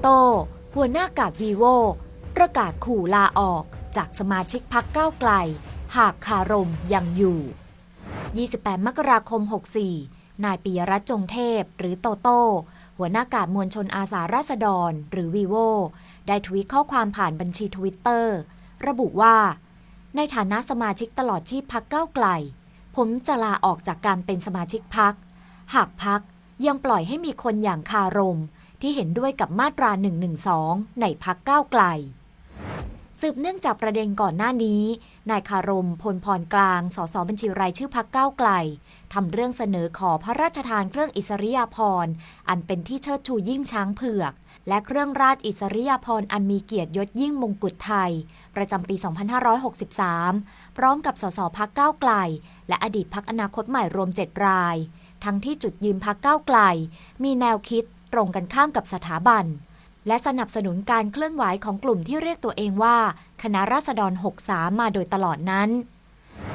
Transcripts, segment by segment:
โต้ หัวหน้ากาดวีโวประกาศขู่ลาออกจากสมาชิกพักก้าวไกล หากคารมยังอยู่ 28 มกราคม 64 นายปิยรัตน์จงเทพ หรือโตโต้ หัวหน้ากาดมวลชนอาสาราษฎร หรือวีโวได้ทวีตข้อความผ่านบัญชีทวิตเตอร์ระบุว่า ในฐานะสมาชิกตลอดชีพพักก้าวไกล ผมจะลาออกจากการเป็นสมาชิกพัก หากพักยังปล่อยให้มีคนอย่างคารม ที่เห็นด้วยกับมาตรา 112 ในพักก้าวไกล สืบเนื่องจากประเด็นก่อนหน้านี้ นายคารมพลพรกลาง สสบัญชีรายชื่อพักก้าวไกลทำเรื่องเสนอขอพระราชทานเครื่องอิสริยาภรณ์ อันเป็นที่เชิดชูยิ่งช้างเผือก และเครื่องราชอิสริยาภรณ์อันมีเกียรติยศยิ่งมงกุฎไทย ประจำปี 2563 พร้อมกับสสพักก้าวไกล และอดีตพักอนาคตใหม่รวม 7 ราย ทั้งที่จุดยืนพักก้าวไกล มีแนวคิด ตรงกันข้ามกับสถาบัน และสนับสนุนการเคลื่อนไหวของกลุ่มที่เรียกตัวเองว่า คณะราษฎร 63 มาโดยตลอดนั้น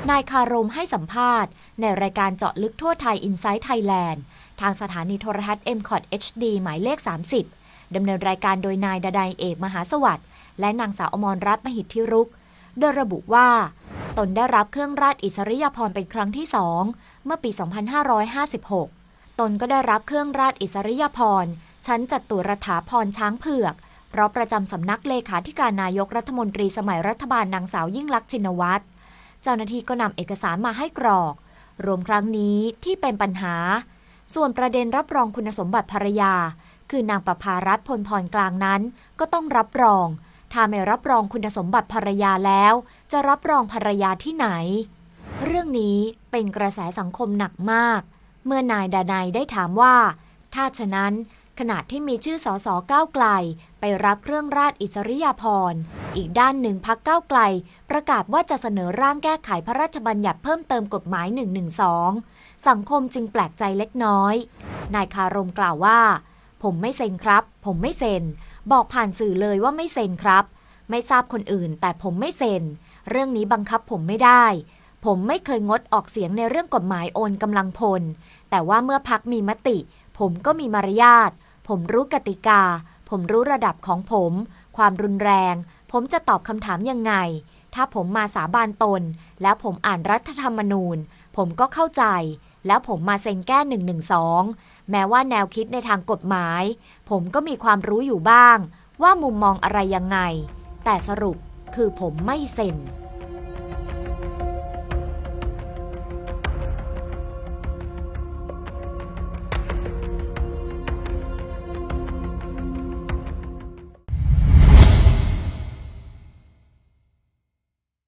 นายคารมให้สัมภาษณ์ ในรายการเจาะลึกทั่วไทย i n s i ซ e ์ Thailand ทางสถานีโทรทัศน์ m c o t HD หมายเลข 30 ดำเนินรายการโดยนายดดายเอกมหาสวัสดิ์และนางสาวอมรรัตน์มหิทธิรุกโดยระบุว่า ตนได้รับเครื่องราชอิสริยาภรณ์เป็นครั้งที่สองเมื่อปี 2556 ตนก็ได้รับเครื่องราชอิสริยาภรณ์ชั้นจัตุรถาพรช้างเผือก เพราะประจำสำนักเลขาธิการนายกรัฐมนตรีสมัยรัฐบาลนางสาวยิ่งลักษณ์ชินวัตร เจ้าหน้าที่ก็นำเอกสารมาให้กรอก รวมครั้งนี้ที่เป็นปัญหา ส่วนประเด็นรับรองคุณสมบัติภรรยา คือนางประภารัตน์พลพรกลางนั้น ก็ต้องรับรอง ถ้าไม่รับรองคุณสมบัติภรรยาแล้ว จะรับรองภรรยาที่ไหน เรื่องนี้เป็นกระแสสังคมหนักมาก เมื่อนายดานายได้ถามว่า ถ้าฉะนั้นขณะที่มีชื่อสอสอก้าวไกล ไปรับเครื่องราชอิสริยาภรณ์อีกด้านหนึ่งพักก้าวไกล ประกาศว่าจะเสนอร่างแก้ไขพระราชบัญญัติเพิ่มเติมกฎหมาย 112 สังคมจึงแปลกใจเล็กน้อย นายคารมกล่าวว่า ผมไม่เซ็นครับ ผมไม่เซ็น บอกผ่านสื่อเลยว่าไม่เซ็นครับ ไม่ทราบคนอื่นแต่ผมไม่เซ็น เรื่องนี้บังคับผมไม่ได้ ผมไม่เคยงดออกเสียงในเรื่องกฎหมายโอนกำลังพล แต่ว่าเมื่อพักมีมติ ผมก็มีมารยาท ผมรู้กติกา ผมรู้ระดับของผม ความรุนแรง ผมจะตอบคำถามยังไง ถ้าผมมาสาบานตน แล้วผมอ่านรัฐธรรมนูญ ผมก็เข้าใจ แล้วผมมาเซ็นแก้112แม้ว่าแนวคิดในทางกฎหมาย ผมก็มีความรู้อยู่บ้าง ว่ามุมมองอะไรยังไง แต่สรุปคือผมไม่เซ็น